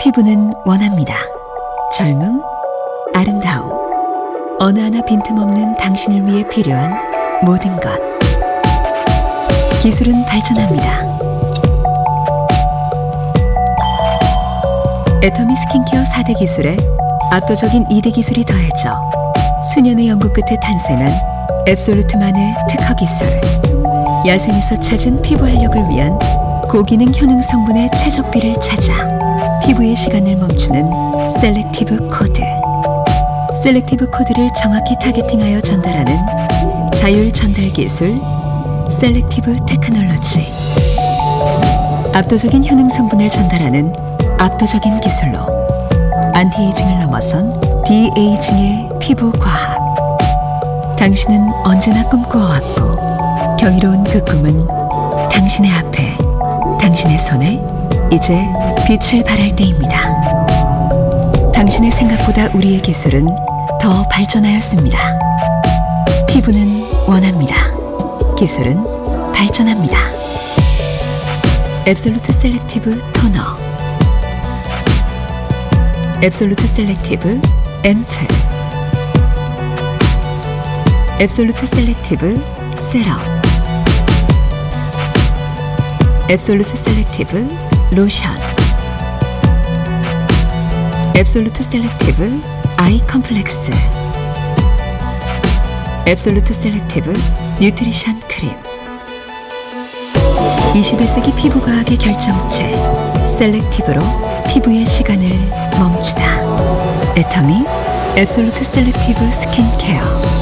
피부는 원합니다. 젊음, 아름다움. 어느 하나 빈틈없는 당신을 위해 필요한 모든 것. 기술은 발전합니다. 애터미 스킨케어 4대 기술에 압도적인 2대 기술이 더해져 수년의 연구 끝에 탄생한 앱솔루트만의 특허 기술. 야생에서 찾은 피부 활력을 위한 고기능 효능 성분의 최적비를 찾아 피부의 시간을 멈추는 셀렉티브 코드. 셀렉티브 코드를 정확히 타겟팅하여 전달하는 자율 전달 기술 셀렉티브 테크놀로지. 압도적인 효능 성분을 전달하는 압도적인 기술로 안티에이징을 넘어선 디에이징의 피부 과학. 당신은 언제나 꿈꾸어왔고 경이로운 그 꿈은 당신의 앞에 당신의 손에 이제 빛을 발할 때입니다. 당신의 생각보다 우리의 기술은 더 발전하였습니다. 피부는 원합니다. 기술은 발전합니다. 앱솔루트 셀렉티브 토너 앱솔루트 셀렉티브 앰플 앱솔루트 셀렉티브 세럼 앱솔루트 셀렉티브 로션. 앱솔루트 셀렉티브 아이 컴플렉스 앱솔루트 셀렉티브 뉴트리션 크림 21세기 피부과학의 결정체 셀렉티브로 피부의 시간을 멈추다. 애터미 앱솔루트 셀렉티브 스킨케어